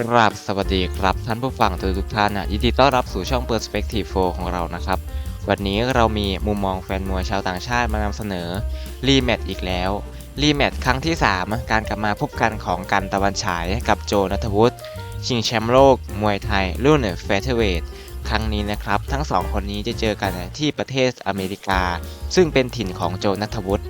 กราบสวัสดีครับท่านผู้ฟังทุกทุกท่านนะยินดีต้อนรับสู่ช่อง Perspective 4 ของเรานะครับ วันนี้เรามีมุมมองแฟนมวยชาวต่างชาติมานำเสนอรีแมตช์อีกแล้วรีแมตช์ครั้งที่ 3 การกลับมาพบกันของกันตะวันฉายกับโจนัทวุฒิชิงแชมป์โลก มวยไทยรุ่นเฟเธอร์เวทครั้งนี้นะครับ ทั้งสองคนนี้จะเจอกันที่ประเทศอเมริกา ซึ่งเป็นถิ่นของโจนัทวุฒิ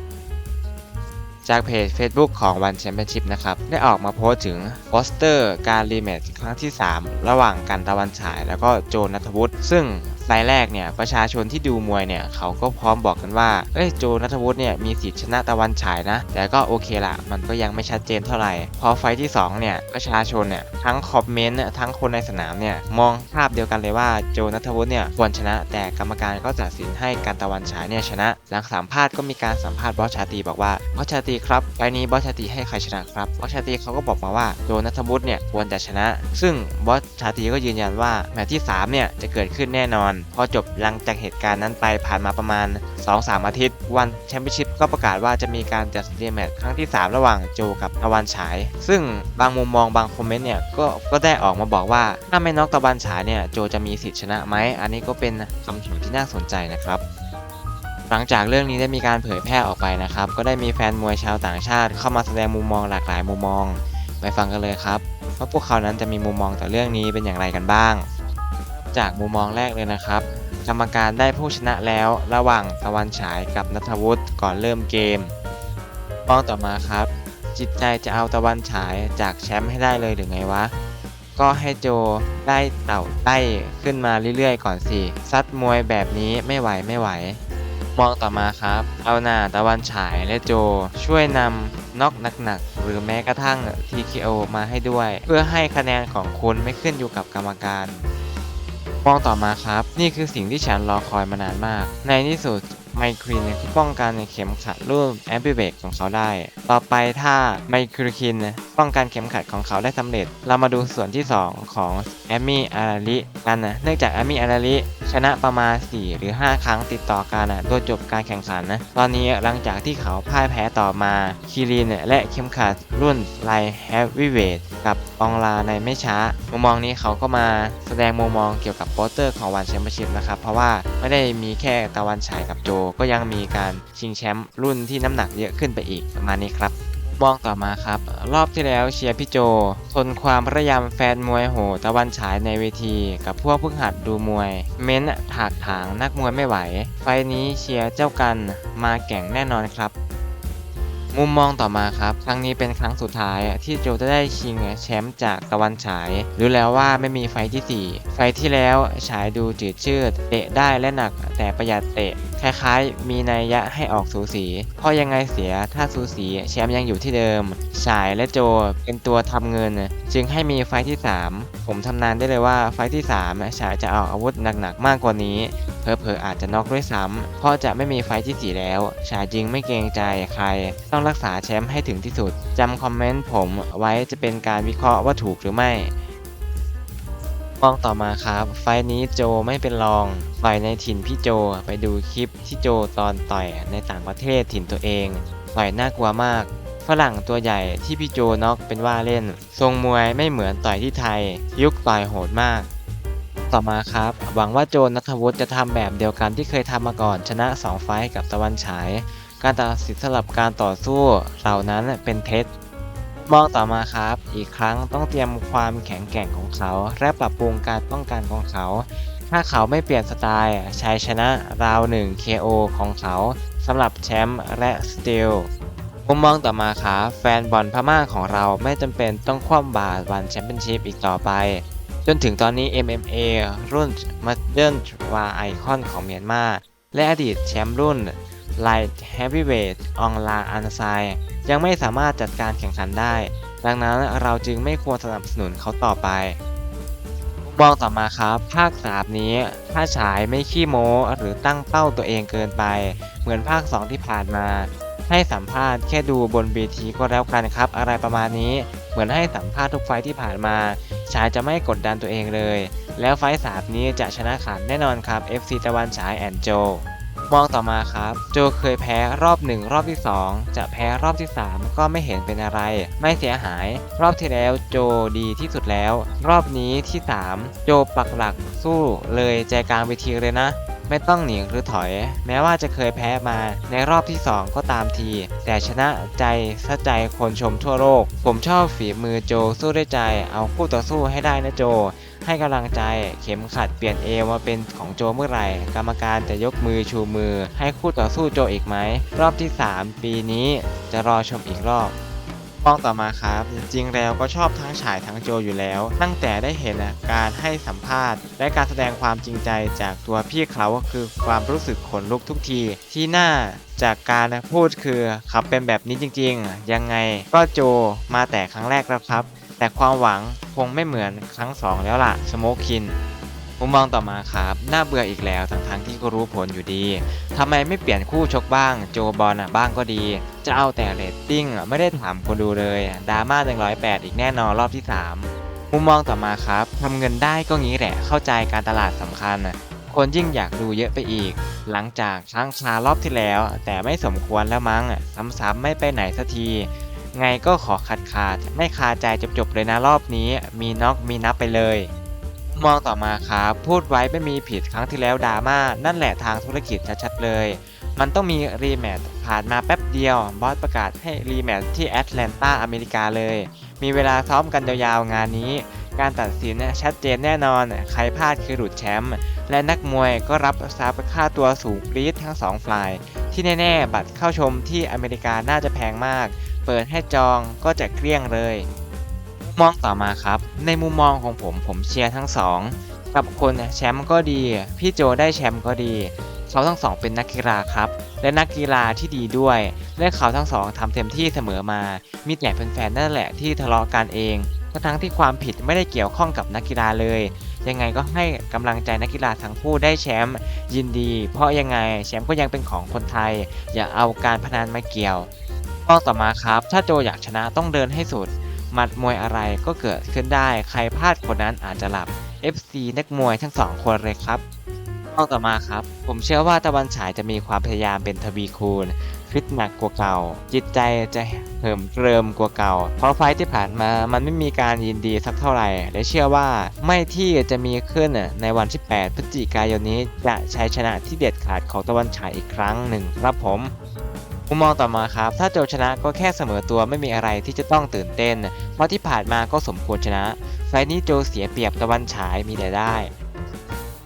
จากเพจ Facebook ของวันแชมเปี้ยนชิพนะครับ ได้ออกมาโพสต์ถึงโปสเตอร์การรีแมตช์ครั้งที่ 3 ระหว่างกันตะวันฉายแล้วก็โจนัทวุฒิซึ่ง รายแรกเนี่ยประชาชนที่ดูมวยเนี่ยเขาก็พร้อมบอกกันว่าเอ้ยโจนัทวุฒิเนี่ยมีสิทธิ์ชนะตะวันฉายนะ แต่ก็โอเคละมันก็ยังไม่ชัดเจนเท่าไหร่ พอไฟที่2เนี่ยประชาชนเนี่ยทั้งคอมเมนต์ทั้งคนในสนามเนี่ยมองภาพเดียวกันเลยว่าโจนัทวุฒิเนี่ยควรชนะ แต่กรรมการก็ตัดสินให้กันตะวันฉายเนี่ยชนะ หลังสัมภาษณ์ก็มีการสัมภาษณ์บอสชาตีบอกว่าบอสชาตีครับไฟนี้บอสชาตีให้ใครชนะครับบอสชาตีเขาก็บอกมาว่าโจนัทวุฒิเนี่ยควรจะชนะ ซึ่งบอสชาตีก็ยืนยันว่าแมตช์ที่สามเนี่ยจะเกิดขึ้นแน่นอนพอจบหลังจากเหตุการณ์นั้นไปผ่านมาประมาณ 2-3 อาทิตย์ วันแชมเปี้ยนชิพก็ประกาศว่าจะมีการจัดรีแมตช์ครั้งที่ 3 ระหว่างโจกับตะวันฉาย ซึ่งบางมุมมองบางคอมเมนต์เนี่ยก็ก็ได้ออกมาบอกว่า ถ้าไม่น็อกตะวันฉายเนี่ยโจจะมีสิทธิ์ชนะไหมอันนี้ก็เป็นคำถามที่น่าสนใจนะครับหลังจากเรื่องนี้ได้มีการเผยแพร่ออกไปนะครับ ก็ได้มีแฟนมวยชาวต่างชาติเข้ามาแสดงมุมมองหลากหลายมุมมอง ไปฟังกันเลยครับว่าพวกเขานั้นจะมีมุมมองต่อเรื่องนี้เป็นอย่างไรกันบ้าง จากมุมมองแรกเลยนะครับ กรรมการได้ผู้ชนะแล้วระหว่างตะวันฉายกับนัทวุฒิก่อนเริ่มเกมมองต่อมาครับ จิตใจจะเอาตะวันฉายจากแชมป์ให้ได้เลยหรือไงวะ ก็ให้โจได้เต่าไต้ขึ้นมาเรื่อยๆ ก่อนสิซัดมวยแบบนี้ไม่ไหวไม่ไหวมองต่อมาครับ เอาหน้าตะวันฉายและโจช่วยนำน็อกหนักๆ หรือแม้กระทั่ง TKO มาให้ด้วย เพื่อให้คะแนนของคุณไม่ขึ้นอยู่กับกรรมการ ป้องต่อมาครับ นี่คือสิ่งที่ฉันรอคอยมานานมาก ในที่สุดไมครินก็ป้องกันเข็มขัดรูปแอมบิเบกของเขาได้ ต่อไปถ้าไมครคินป้องกันเข็มขัดของเขาได้สำเร็จ เรามาดูส่วนที่ 2 ของแอมมี่อาราลิกันนะ เนื่องจากแอมมี่อาราลิชนะประมาณ 4 หรือ 5 ครั้งติดต่อกันนะโดยจบการแข่งขันนะ ตอนนี้หลังจากที่เขาพ่ายแพ้ต่อมาคีรีนและเข็มขัดรุ่นไลแฮฟวีเวทกับอองลาในไม่ช้า มุมมองนี้เขาก็มาแสดงมุมมองเกี่ยวกับโปสเตอร์ของวันแชมเปี้ยนชิพนะครับ เพราะว่าไม่ได้มีแค่ตะวันฉายกับโจ ก็ยังมีการชิงแชมป์รุ่นที่น้ำหนักเยอะขึ้นไปอีกประมาณนี้ครับ มองต่อมาครับ รอบที่แล้วเชียร์พี่โจ ทนความพยายามแฟนมวยโหตะวันฉายในเวที กับพวกเพิ่งหัดดูมวย เม้นถากถางนักมวยไม่ไหว ไฟนี้เชียร์เจ้ากันมาแก่งแน่นอนครับมุมมองต่อมาครับ ครั้งนี้เป็นครั้งสุดท้ายที่โจจะได้ชิงแชมป์จากตะวันฉาย รู้แล้วว่าไม่มีไฟที่ 4 ไฟท์ที่แล้วฉายดูจืดชืดเตะได้และหนักแต่ประหยัดเตะ คล้ายๆ มีนัยยะให้ออกสูสี เพราะยังไงเสียถ้าสูสีแชมป์ยังอยู่ที่เดิมฉายและโจเป็นตัวทำเงิน จึงให้มีไฟที่ 3 ผมทำนานได้เลยว่าไฟที่3ฉายจะเอาอาวุธหนักๆมากกว่านี้เพอเพออาจจะน็อกด้วยซ้ำเพราะจะไม่มีไฟที่ 4 แล้วฉายจริงไม่เกรงใจใคร ต้องรักษาแชมป์ให้ถึงที่สุดจำคอมเมนต์ผมไว้จะเป็นการวิเคราะห์ว่าถูกหรือไม่ มองต่อมาครับ ไฟนี้โจไม่เป็นรองต่อยในถิ่นพี่โจไปดูคลิปที่โจตอนต่อยในต่างประเทศถิ่นตัวเองต่อยน่ากลัวมาก ฝรั่งตัวใหญ่ที่พี่โจน็อกเป็นว่าเล่น ทรงมวยไม่เหมือนต่อยที่ไทย ยุคต่อยโหดมาก ต่อมาครับ หวังว่าโจนัทวุฒิจะทำแบบเดียวกันที่เคยทำมาก่อนชนะ 2 ไฟกับตะวันฉาย การตัดสินสลับการต่อสู้เหล่านั้นเป็นเท็จ มองต่อมาครับ อีกครั้งต้องเตรียมความแข็งแกร่งของเขา และปรับปรุงการป้องกันของเขา ถ้าเขาไม่เปลี่ยนสไตล์ชัยชนะราวหนึ่ง KO ของเขาสำหรับแชมป์และสตีลมุมมองต่อมาครับแฟนบอลพม่าของเราไม่จำเป็นต้องคว่ำบาตรวันแชมเปี้ยนชิพอีกต่อไป จนถึงตอนนี้ MMA รุ่น Modern วาไอคอนของเมียนมาและอดีตแชมป์รุ่น Light Heavyweight อองลาอันไซยังไม่สามารถจัดการแข่งขันได้ ดังนั้นเราจึงไม่ควรสนับสนุนเขาต่อไปมองต่อมาครับ ภาคสามนี้ ถ้าฉายไม่ขี้โม้หรือตั้งเป้าตัวเองเกินไป เหมือนภาค 2 ที่ผ่านมา ให้สัมภาษณ์แค่ดูบนเวทีก็แล้วกันครับ อะไรประมาณนี้เหมือนให้สัมภาษณ์ทุกไฟที่ผ่านมา ฉายจะไม่กดดันตัวเองเลย แล้วไฟสามนี้จะชนะขาดแน่นอนครับ FC ตะวันฉายแอนโจ มองต่อมาครับ โจเคยแพ้รอบหนึ่งรอบที่ 2 จะแพ้รอบที่ 3 ก็ไม่เห็นเป็นอะไร ไม่เสียหาย รอบที่แล้วโจดีที่สุดแล้ว รอบนี้ที่ 3 โจปักหลักสู้เลยใจกลางเวทีเลยนะไม่ต้องหนีหรือถอย แม้ว่าจะเคยแพ้มาในรอบที่ 2 ก็ตามที แต่ชนะใจสะใจคนชมทั่วโลก ผมชอบฝีมือโจสู้ด้วยใจ เอาคู่ต่อสู้ให้ได้นะโจ ให้กำลังใจเข็มขัดเปลี่ยนเอวมาเป็นของโจเมื่อไหร่ กรรมการจะยกมือชูมือ ให้คู่ต่อสู้โจอีกไหม รอบที่ 3 ปีนี้จะรอชมอีกรอบมองต่อมาครับ จริงๆแล้วก็ชอบทั้งฉายทั้งโจอยู่แล้ว ตั้งแต่ได้เห็นการให้สัมภาษณ์ และการแสดงความจริงใจจากตัวพี่เขาก็คือความรู้สึกขนลุกทุกที ที่น่าจากการพูดคือขับเป็นแบบนี้จริงๆ ยังไงก็โจมาแต่ครั้งแรกแล้วครับ แต่ความหวังคงไม่เหมือนครั้งสองแล้วล่ะสโมกคินมุมมองต่อมาครับน่าเบื่ออีกแล้วทั้งๆที่ก็รู้ผลอยู่ดีทำไมไม่เปลี่ยนคู่ชกบ้าง โจบอลอะบ้างก็ดี จะเอาแต่เรตติ้งอะไม่ได้ถามคนดูเลยดราม่าหนึ่งร้อยแปดอีกแน่นอนรอบที่ 3 มุมมองต่อมาครับทำเงินได้ก็งี้แหละเข้าใจการตลาดสำคัญน่ะคนยิ่งอยากดูเยอะไปอีก หลังจากค้างคารอบที่แล้ว แต่ไม่สมควรแล้วมั้งอะซ้ำๆไม่ไปไหนสักที ไงก็ขอขัดขาดไม่คาใจจบๆเลยนะรอบนี้ มีน็อกมีนับไปเลย มองต่อมาครับพูดไว้ไม่มีผิดครั้งที่แล้วดราม่านั่นแหละทางธุรกิจชัดๆเลย มันต้องมีรีแมตช์ผ่านมาแป๊บเดียว บอสประกาศให้รีแมตช์ที่แอตแลนตาอเมริกาเลย มีเวลาซ้อมกันยาวๆงานนี้ การตัดสินชัดเจนแน่นอน ใครพลาดคือหลุดแชมป์และนักมวยก็รับทรัพย์ค่าตัวสูงปรี๊ดทั้งสองฝ่ายที่แน่ๆ บัตรเข้าชมที่อเมริกาน่าจะแพงมาก เปิดให้จองก็จะเกลี้ยงเลย มองต่อมาครับ ในมุมมองของผมผมเชียร์ทั้งสองกับคนแชมป์ก็ดี พี่โจได้แชมป์ก็ดี เขาทั้งสองเป็นนักกีฬาครับ และนักกีฬาที่ดีด้วย และเขาทั้งสองทำเต็มที่เสมอมา มีแต่แฟนๆนั่นแหละที่ทะเลาะกันเองทั้งที่ความผิดไม่ได้เกี่ยวข้องกับนักกีฬาเลย ยังไงก็ให้กำลังใจนักกีฬาทั้งคู่ได้แชมป์ยินดี เพราะยังไงแชมป์ก็ยังเป็นของคนไทย อย่าเอาการพนันมาเกี่ยว ข้อต่อมาครับ ถ้าโจอยากชนะต้องเดินให้สุด หมัดมวยอะไรก็เกิดขึ้นได้ ใครพลาดคนนั้นอาจจะหลับ FC นักมวยทั้งสองคนเลยครับข้อต่อมาครับ ผมเชื่อว่าตะวันฉายจะมีความพยายามเป็นทวีคูณฟิตหนักกว่าเก่า จิตใจจะเหิมเกริมกว่าเก่า เพราะไฟท์ที่ผ่านมามันไม่มีการยินดีสักเท่าไหร่ และเชื่อว่าไม่ที่จะมีขึ้นในวันที่ 8 พฤศจิกายนนี้จะใช้ชนะที่เด็ดขาดของตะวันฉายอีกครั้งหนึ่งครับผม มุมมองต่อมาครับ ถ้าโจชนะก็แค่เสมอตัวไม่มีอะไรที่จะต้องตื่นเต้น เพราะที่ผ่านมาก็สมควรชนะ ไฟนี้โจเสียเปรียบตะวันฉายมีแต่ได้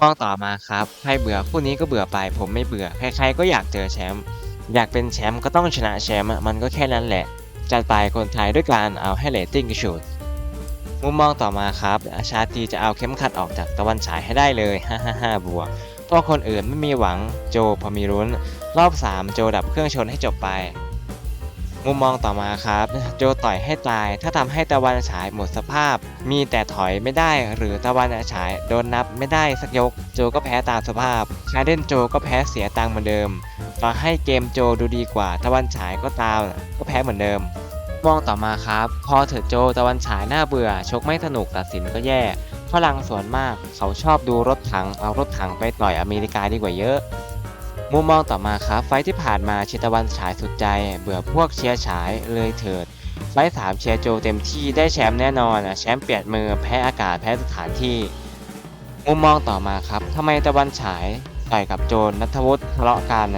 มองต่อมาครับใครเบื่อคู่นี้ก็เบื่อไป ผมไม่เบื่อ ใครๆก็อยากเจอแชมป์ อยากเป็นแชมป์ก็ต้องชนะแชมป์มันก็แค่นั้นแหละ จัดไปคนไทยด้วยการเอาให้เรตติ้งกระฉูดมุมมองต่อมาครับ อาชาตีจะเอาเข็มขัดออกจากตะวันฉายให้ได้เลย ฮ่าฮ่าฮ่าบวเพราะคนอื่นไม่มีหวังโจพอมีรุ้น รอบ 3 โจดับเครื่องชนให้จบไป มุมมองต่อมาครับ โจต่อยให้ตาย ถ้าทำให้ตะวันฉายหมดสภาพ มีแต่ถอยไม่ได้หรือตะวันฉายโดนนับไม่ได้สักยก โจก็แพ้ตามสภาพคาเดนโจก็แพ้เสียตังค์เหมือนเดิมต่อให้เกมโจดูดีกว่า ตะวันฉายก็ตามก็แพ้เหมือนเดิมมองต่อมาครับ พอเถิดโจตะวันฉายหน้าเบื่อ ชกไม่สนุกตัดสินก็แย่ ฝรั่งส่วนมากเขาชอบดูรถถังเอารถถังไปต่อยอเมริกาดีกว่าเยอะ มุมมองต่อมาครับ ไฟที่ผ่านมาเชตวันฉายสุดใจ เบื่อพวกเชียร์ฉายเลยเถิด ไฟสามเชียร์โจเต็มที่ได้แชมป์แน่นอนแชมป์เปลี่ยนมือแพ้อากาศแพ้สถานที่ มุมมองต่อมาครับทำไมตะวันฉายต่อยกับโจนนัทวุฒิทะเลาะกัน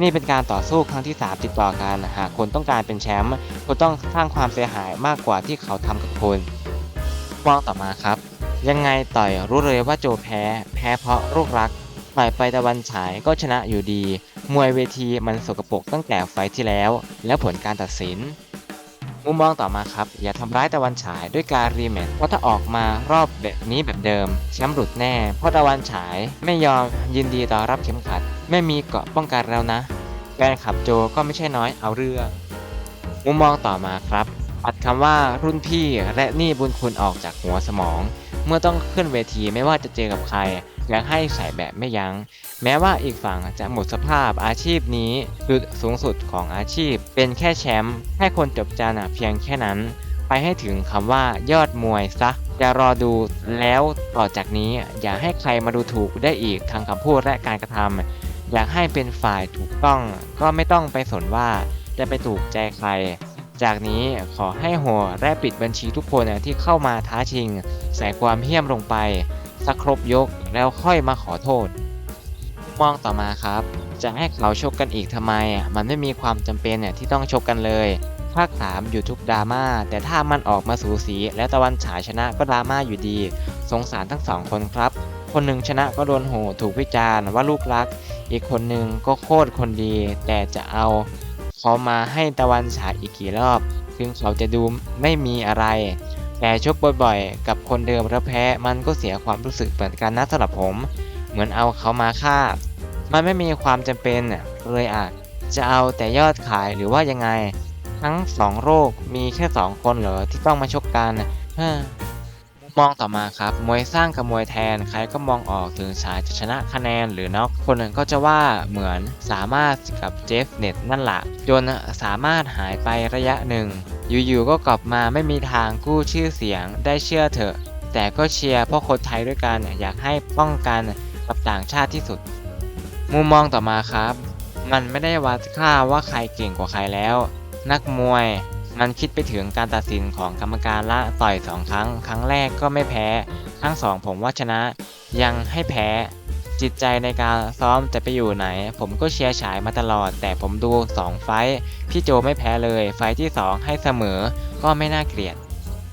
นี่เป็นการต่อสู้ครั้งที่ 3 ติดต่อกัน หากคนต้องการเป็นแชมป์คุณต้องสร้างความเสียหายมากกว่าที่เขาทำกับคุณมองต่อมาครับ ยังไงต่อยรู้เลยว่าโจแพ้ แพ้เพราะลูกรักต่อยไปตะวันฉายก็ชนะอยู่ดี มวยเวทีมันสกปรกตั้งแต่ไฟที่แล้ว และผลการตัดสิน มุมมองต่อมาครับ อย่าทำร้ายตะวันฉายด้วยการรีแมตช์เพราะถ้าออกมารอบแบบนี้แบบเดิมแชมป์หลุดแน่ เพราะตะวันฉายไม่ยอมยินดีต่อรับเข็มขัด ไม่มีเกราะป้องกันแล้วนะแฟนขับโจก็ไม่ใช่น้อยเอาเรื่อง มุมมองต่อมาครับ ปัดคำว่ารุ่นพี่และหนี่บุญคุณออกจากหัวสมอง เมื่อต้องขึ้นเวทีไม่ว่าจะเจอกับใครอยากให้ใส่แบบไม่ยัง้ง แม้ว่าอีกฝั่งจะหมดสภาพอาชีพนี้จุดสูงสุดของอาชีพ เป็นแค่แชมป์แค่คนจบจานะเพียงแค่นั้น ไปให้ถึงคำว่ายอดมวยซะอย่ารอดูแล้วต่อจากนี้อย่าให้ใครมาดูถูกได้อีกทางคำพูดและการกระทำอยากให้เป็นฝ่ายถูกต้อง ก็ไม่ต้องไปสนว่าจะไปถูกใจใคร จากนี้ขอให้หัวและปิดบัญชีทุกคนที่เข้ามาท้าชิง ใส่ความเหี้ยมลงไป สักครบยกแล้วค่อยมาขอโทษ มองต่อมาครับ จะให้เขาชกกันอีกทำไม มันไม่มีความจำเป็นเนี่ยที่ต้องชกกันเลยภาคสามอยู่ทุกดราม่า แต่ถ้ามันออกมาสูสีและตะวันฉายชนะก็ดราม่าอยู่ดี สงสารทั้งสองคนครับ คนหนึ่งชนะก็โดนโหถูกวิจารณ์ว่าลูกรัก อีกคนหนึ่งก็โคตรคนดี แต่จะเอา เขามาให้ตะวันฉายอีกกี่รอบถึงเขาจะดูไม่มีอะไร แต่ชกบ่อยๆ กับคนเดิมแล้วแพ้ มันก็เสียความรู้สึกเหมือนกันนะสำหรับผม เหมือนเอาเขามาฆ่า มันไม่มีความจำเป็นเลยอาจจะเอาแต่ยอดขายหรือว่ายังไง ทั้งสองโรคมีแค่สองคนเหรอที่ต้องมาชกกันเฮ้อ มองต่อมาครับมวยสร้างกับมวยแทนใครก็มองออกถึงชายจะชนะคะแนนหรือน็อกคนหนึ่งก็จะว่าเหมือนสามารถกับเจฟเน็ตนั่นแหละจนสามารถหายไประยะหนึ่ง อยู่ๆก็กลับมาไม่มีทางกู้ชื่อเสียงได้เชื่อเถอะ แต่ก็เชียร์พราะคนไทยด้วยกันอยากให้ป้องกันกับต่างชาติที่สุด มุมมองต่อมาครับ มันไม่ได้วัดค่าว่าใครเก่งกว่าใครแล้ว นักมวย มันคิดไปถึงการตัดสินของกรรมการละต่อยสองครั้ง ครั้งแรกก็ไม่แพ้ ครั้งสองผมว่าชนะ ยังให้แพ้ จิตใจในการซ้อมจะไปอยู่ไหน ผมก็เชียร์ฉายมาตลอด แต่ผมดู 2 ไฟพี่โจไม่แพ้เลย ไฟท์ที่ 2 ให้เสมอ ก็ไม่น่าเกลียด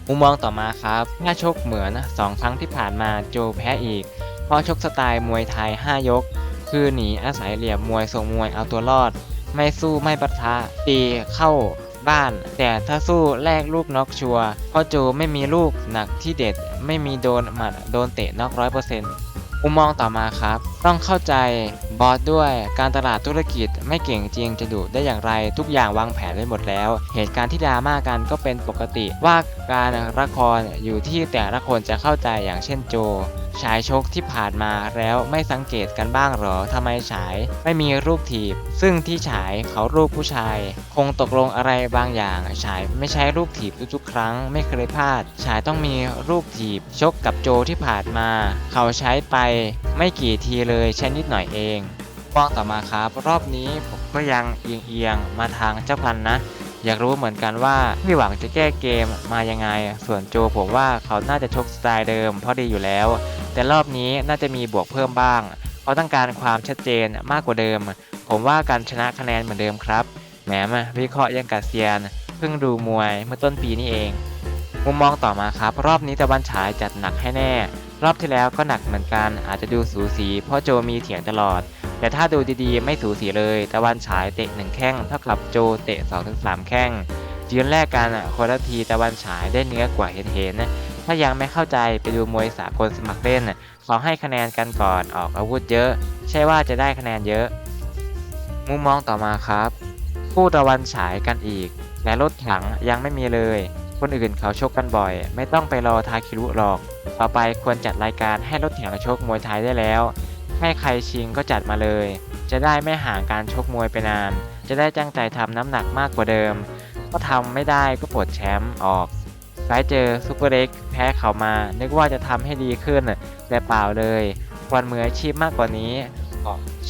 มุมมองต่อมาครับถ้าชกเหมือน 2 ครั้งที่ผ่านมาโจแพ้อีก เพราะชกสไตล์มวยไทย 5 ยก คือหนีอาศัยเหลี่ยมมวยทรงมวยเอาตัวรอด ไม่สู้ไม่ปะทะตีเข้า บ้าน แต่ถ้าสู้แลกลูกน็อกชัวเพราะโจไม่มีลูกหนักที่เด็ด ไม่มีโดนหมัดโดนเตะน็อกร้อยเปอร์เซ็นต์ มุมมองต่อมาครับ ต้องเข้าใจบอสด้วยการตลาดธุรกิจไม่เก่งจริงจะดูได้อย่างไรทุกอย่างวางแผนไว้หมดแล้ว เหตุการณ์ที่ดราม่ากันก็เป็นปกติ ว่าการละครอยู่ที่แต่ละคนจะเข้าใจอย่างเช่นโจฉายชกที่ผ่านมาแล้วไม่สังเกตกันบ้างหรอทำไมฉายไม่มีรูปถีบ ซึ่งที่ฉายเขารูปผู้ชาย คงตกลงอะไรบางอย่าง ฉายไม่ใช้รูปถีบทุกๆครั้งไม่เคยพลาด ฉายต้องมีรูปถีบชกกับโจที่ผ่านมา เขาใช้ไปไม่กี่ทีเลยใช้นิดหน่อยเองมองต่อมาครับรอบนี้ผมก็ยังเอียงมาทางเจ้าพันนะ อยากรู้เหมือนกันว่าพี่หวังจะแก้เกมมายังไง ส่วนโจผมว่าเขาน่าจะชกสไตล์เดิมเพราะดีอยู่แล้ว แต่รอบนี้น่าจะมีบวกเพิ่มบ้างเพราะต้องการความชัดเจนมากกว่าเดิม ผมว่าการชนะคะแนนเหมือนเดิมครับแหมมาวิเคราะห์ยังกัดเซียนเพิ่งดูมวยเมื่อต้นปีนี้เอง มุมมองต่อมาครับ รอบนี้ตะวันฉายจัดหนักให้แน่ รอบที่แล้วก็หนักเหมือนกันอาจจะดูสูสี เพราะโจมีเถียงตลอด แต่ถ้าดูดีๆ ไม่สูสีเลยตะวันฉายเตะหนึ่งแข้งเท่ากับโจเตะ2-3 แข้งยืนแรกกันอะคนละทีตะวันฉายได้เนื้อกว่าเห็นเห็นๆถ้ายังไม่เข้าใจไปดูมวยสากลสมัครเล่นเขาให้คะแนนกันก่อนออกอาวุธเยอะ ใช่ว่าจะได้คะแนนเยอะ มุมมองต่อมาครับ คู่ตะวันฉายกันอีกและรถถังยังไม่มีเลย คนอื่นเขาชกกันบ่อย ไม่ต้องไปรอทาคิรุหรอก ต่อไปควรจัดรายการให้รถถังชกมวยไทยได้แล้ว ให้ใครชิงก็จัดมาเลย จะได้ไม่ห่างการชกมวยไปนาน จะได้จ้งใจทำน้ำหนักมากกว่าเดิม ก็ทำไม่ได้ก็ปลดแชมป์ออกไฟเจอซูเปอร์เล็กแพ้เขามา นึกว่าจะทำให้ดีขึ้น แต่เปล่าเลยควรมืออาชีพมากกว่านี้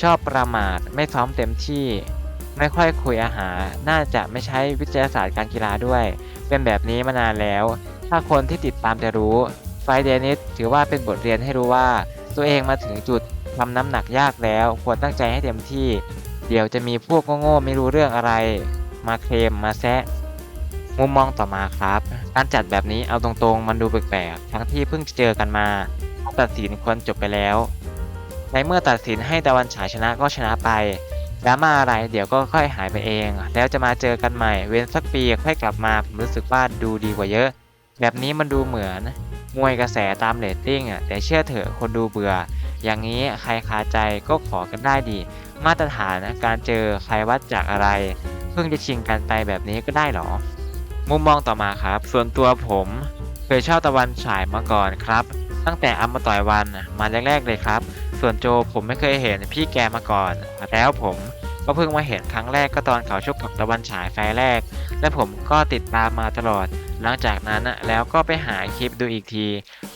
ชอบประมาทไม่ซ้อมเต็มที่ ไม่ค่อยคุยอาหาร น่าจะไม่ใช้วิทยาศาสตร์การกีฬาด้วย เป็นแบบนี้มานานแล้ว ถ้าคนที่ติดตามจะรู้ ไฟเดนิสถือว่าเป็นบทเรียนให้รู้ว่า ตัวเองมาถึงจุดทำน้ำหนักยากแล้ว ควรตั้งใจให้เต็มที่ เดี๋ยวจะมีพวกโง่ๆไม่รู้เรื่องอะไร มาเคลมมาแซะมุมมองต่อมาครับ การจัดแบบนี้เอาตรงๆ มันดูแปลกๆทั้งที่เพิ่งเจอกันมาตัดสินควรจบไปแล้ว ในเมื่อตัดสินให้ตะวันฉายชนะก็ชนะไป ดราม่าอะไรเดี๋ยวก็ค่อยหายไปเอง แล้วจะมาเจอกันใหม่เว้นสักปีค่อยกลับมาผมรู้สึกว่าดูดีกว่าเยอะ แบบนี้มันดูเหมือนมวยกระแสตามเรตติ้งอะแต่เชื่อเถอะคนดูเบื่อ อย่างนี้ใครคาใจก็ขอกันได้ดี มาตรฐานนะการเจอใครวัดจากอะไร เพิ่งจะชิงกันไปแบบนี้ก็ได้หรอ มุมมองต่อมาครับ ส่วนตัวผมเคยชอบตะวันฉายมาก่อนครับ ตั้งแต่อัมมาต่อยวันมาแรกๆเลยครับ ส่วนโจผมไม่เคยเห็นพี่แกมาก่อน แล้วผมก็เพิ่งมาเห็นครั้งแรกก็ตอนเขาชกกับตะวันฉายไฟแรก และผมก็ติดตามมาตลอด หลังจากนั้นน่ะแล้วก็ไปหาคลิปดูอีกที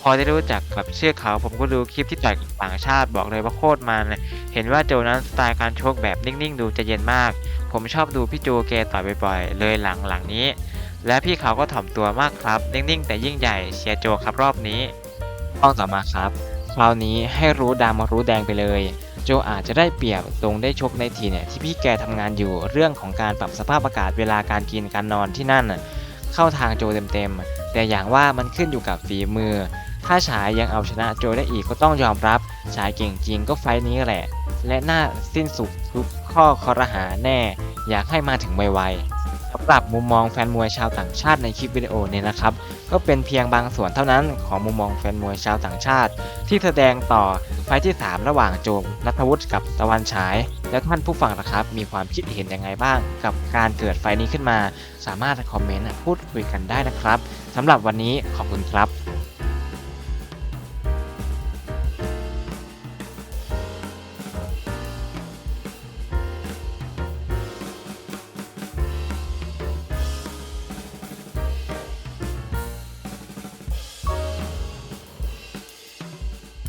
พอได้รู้จักกับชื่อเขาผมก็ดูคลิปที่ต่อยกับต่างชาติบอกเลยว่าโคตรมันเลยเห็นว่าโจนั้นสไตล์การชกแบบนิ่งๆ ดูจะเย็นมาก ผมชอบดูพี่โจเกต่อยบ่อยๆ เลยหลังๆนี้ และพี่เขาก็ถ่อมตัวมากครับ นิ่งๆ แต่ยิ่งใหญ่เชียร์โจครับรอบนี้ข้อต่อมาครับ คราวนี้ให้รู้ดำมารู้แดงไปเลย โจอาจจะได้เปรียบตรงได้ชกในทีเนี่ยที่พี่แกทำงานอยู่เรื่องของการปรับสภาพอากาศเวลาการกินการนอนที่นั่น เข้าทางโจเต็มๆ แต่อย่างว่ามันขึ้นอยู่กับฝีมือ ถ้าฉายยังเอาชนะโจได้อีกก็ต้องยอมรับ ฉายเก่งจริงก็ไฟต์นี้แหละ และน่าสิ้นสุดทุกข้อคอรหาแน่ อยากให้มาถึงไวๆสำหรับมุมมองแฟนมวยชาวต่างชาติในคลิปวิดีโอเนี่ยนะครับ ก็เป็นเพียงบางส่วนเท่านั้นของมุมมองแฟนมวยชาวต่างชาติ ที่แสดงต่อไฟที่ 3 ระหว่างโจมนัทวุฒิกับตะวันฉาย แล้วท่านผู้ฟังนะครับ มีความคิดเห็นยังไงบ้าง กับการเกิดไฟนี้ขึ้นมา สามารถคอมเมนต์พูดคุยกันได้นะครับสำหรับวันนี้ขอบคุณครับ